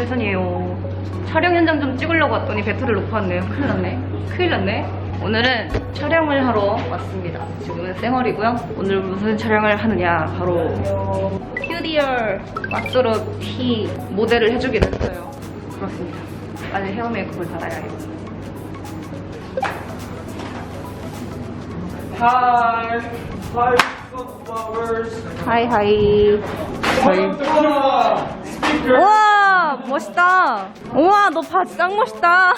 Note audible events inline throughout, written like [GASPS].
혜선이에요. 촬영 현장 좀 찍으려고 왔더니 배터리를 놓고 왔네요. 큰일 났네. 큰일 났네. 오늘은 촬영을 하러 왔습니다. 지금은 쌩얼이고요. 오늘 무슨 촬영을 하느냐. 바로 큐디얼 왁스로 티 모델을 해주기로 했어요. 그렇습니다. 빨리 헤어 메이크업을. Hi. Hi, flowers. 하이 하이. Wow. Speaker. 우와 멋있다. 우와 너 바지 짱 멋있다.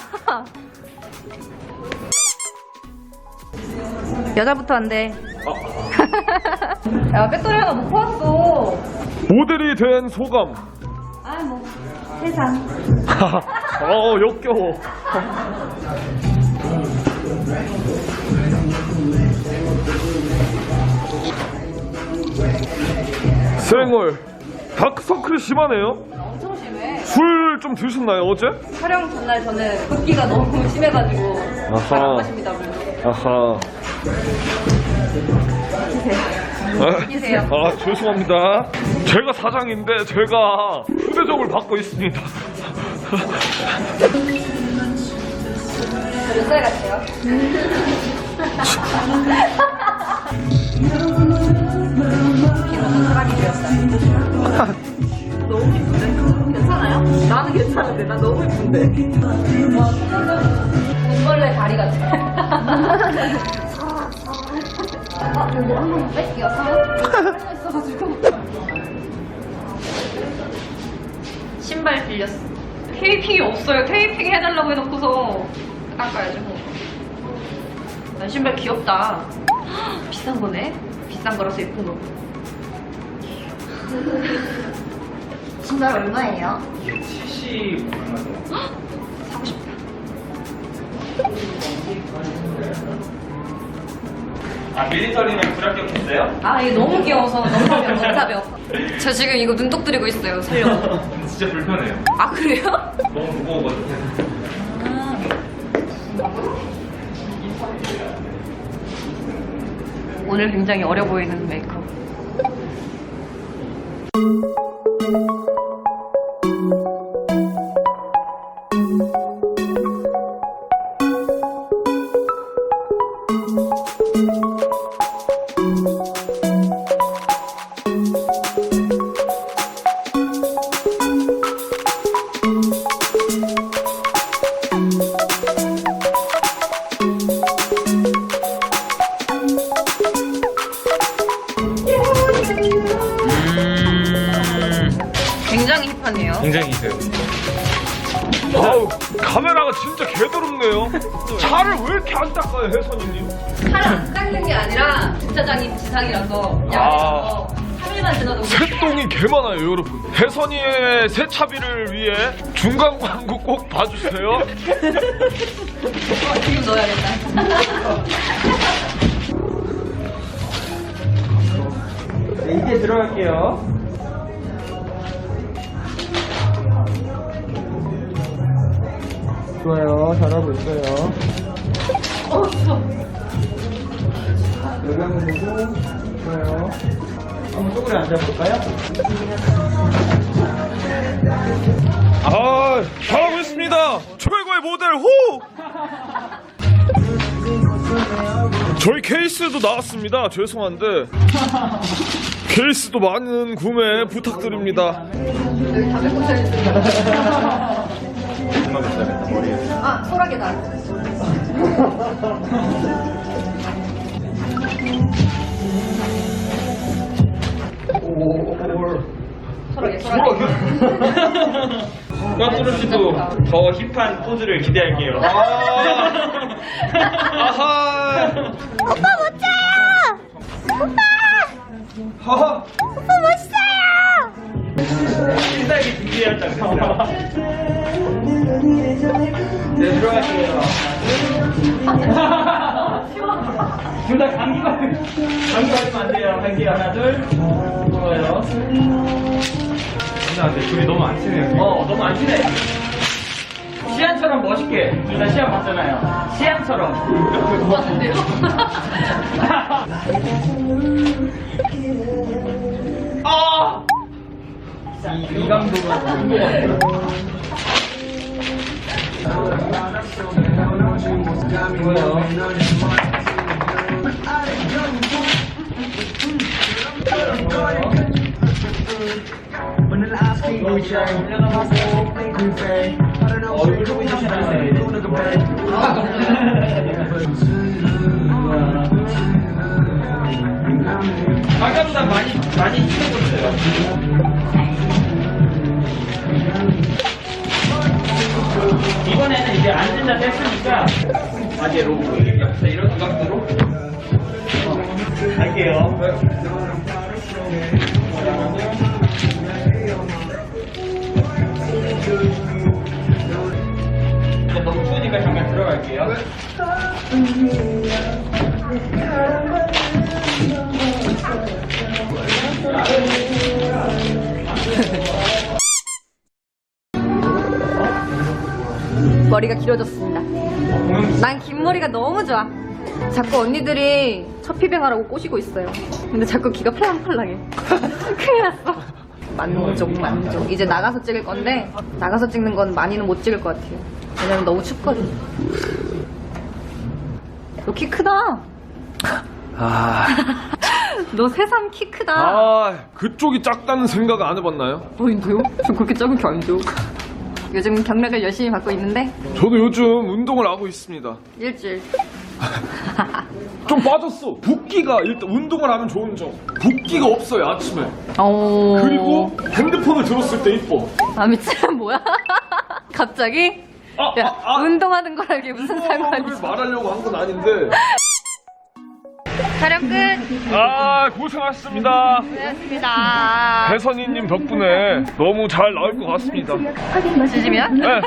여자부터 안 돼. [LAUGHS] 야 배터리 하나 놓고 왔어. 모델이 된 소감. 아 뭐 세상. [LAUGHS] 어, 역겨워. 생얼. 다크서클이 심하네요. 술좀 드셨나요, 어제? 촬영 전날 저는 붓기가 너무 [LAUGHS] 심해가지고 아하. 잘안 마십니다 물론. 아하. 아, 드세요. 아, 죄송합니다. 제가 사장인데 제가 휴대전을 받고 있습니다. 몇살 같아요? [LAUGHS] 너무 예쁜데? 괜찮아요? 나는 괜찮은데? 나 너무 예쁜데? 와 돈벌레 다리 같아. 아 이거 한 번만 뺄게요 아, 있어가지고 신발 빌렸어. 테이핑이 없어요. 테이핑 해달라고 해놓고서 닦아야지 뭐. 난 신발 귀엽다. 헉, [GASPS] 비싼 거네? 비싼 거라서 예쁜 거 신발 얼마예요? 70 사고 싶다 아 밀리터리는 불합격했어요? 아 이게 너무 귀여워서 너무 가벼워 너무 가벼워 저 지금 이거 눈독 들이고 있어요 살려고 [LAUGHS] 근데 진짜 불편해요. 아 그래요? [LAUGHS] 너무 무거워가지고 오늘 굉장히 어려 보이는 메이크업 굉장히 힙하네요 굉장히 있어요 아우, 카메라가 진짜 개더럽네요. [LAUGHS] 차를 왜 이렇게 안 닦아요, 혜선이님? 차를 안 닦는 게 아니라 주차장이 지상이라서 아. 야외에서 3일만 지나도 새똥이 개 많아요, 여러분. 혜선이의 세차비를 위해 중간 광고 꼭 봐주세요. 어, 지금 넣어야겠다. 네, 이제 들어갈게요. 좋아요. 잘하고 있어요. 어 여기 한번 보고. 좋아요 한번 쪼그려 앉아볼까요? 아, 잘하고 있습니다. 최고의 모델 호! 저희 케이스도 나왔습니다. 죄송한데. 케이스도 많은 구매 부탁드립니다. 아 소라게다 [LAUGHS] 소라게 소라게 꽉뚜루 씨도 더 힙한 포즈를 기대할게요. [LAUGHS] 아하! 오빠 멋져요! 하하! 오빠 멋있어요! 신나게 했어요. 네 들어갈게요. [LAUGHS] 둘다 감기 걸리면 감기 걸리면 안 돼요. 감기 하나 둘. 좋아요 안돼 둘이 너무 안 친해요. 어 너무 안 친해. 시안처럼 멋있게 둘다 시안 봤잖아요. 시안처럼. 좋았는데요. [LAUGHS] 아! 이, 이 강도가 큰것 같아요. 이거요. 얼굴 보이시나요? 아까보다 많이 많이 치워졌어요. 이번에는 이제 앉은다 뺐으니까 아재 로고 옆에서 이런 각도로 갈게요. 들어갈게요. [LAUGHS] 머리가 길어졌습니다. 난 긴 머리가 너무 좋아. 자꾸 언니들이 첫 피뱅하라고 꼬시고 있어요. 근데 자꾸 귀가 팔랑팔랑해. [LAUGHS] 큰일 났어. 만족, 만족. 이제 나가서 찍을 건데, 나가서 찍는 건 많이는 못 찍을 것 같아요. 왜냐면 너무 춥거든. 너 키 크다. 아, [LAUGHS] 너 새삼 키 크다. 아 그쪽이 작다는 생각 안 해봤나요? 보인데요? 저 그렇게 작은 게 아니죠. 요즘 경력을 열심히 받고 있는데, 저도 요즘 운동을 하고 있습니다. 일주일. [LAUGHS] 좀 빠졌어. 붓기가 일단 운동을 하면 좋은 점. 붓기가 없어요 아침에. 어... 그리고 핸드폰을 들었을 때 이뻐. 아 미친 뭐야? [LAUGHS] 갑자기? 아, 야, 아, 아. 운동하는 거랑 이게 무슨 상관이 그걸 있어? 말하려고 한 건 아닌데. 촬영 끝! 아 고생하셨습니다. 고맙습니다. 배선이님 덕분에 너무 잘 나올 것 같습니다. 진심이야? 네. [LAUGHS]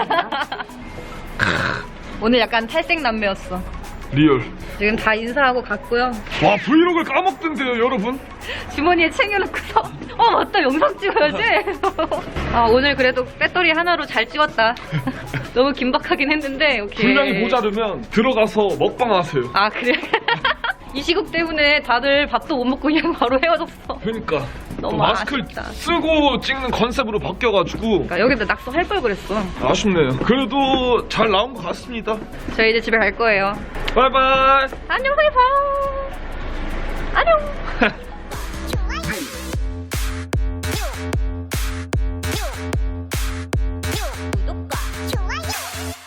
오늘 약간 탈색 남매였어. 리얼. 지금 다 인사하고 갔고요. 와 브이로그를 까먹던데요 여러분. 주머니에 챙겨놓고서 어 맞다 영상 찍어야지. [LAUGHS] 아 오늘 그래도 배터리 하나로 잘 찍었다. [LAUGHS] 너무 긴박하긴 했는데 오케이. 분량이 모자르면 들어가서 먹방 하세요. 아 그래? [LAUGHS] 이 시국 때문에 다들 밥도 못 먹고 그냥 바로 헤어졌어. 그러니까 너무 마스크를 아쉽다. 쓰고 찍는 컨셉으로 바뀌어가지고 그러니까 여기다 낙서 할 걸 그랬어. 아쉽네요. 그래도 잘 나온 것 같습니다. 저희 이제 집에 갈 거예요. 바이바이. 안녕, 바이바이. 안녕. [LAUGHS]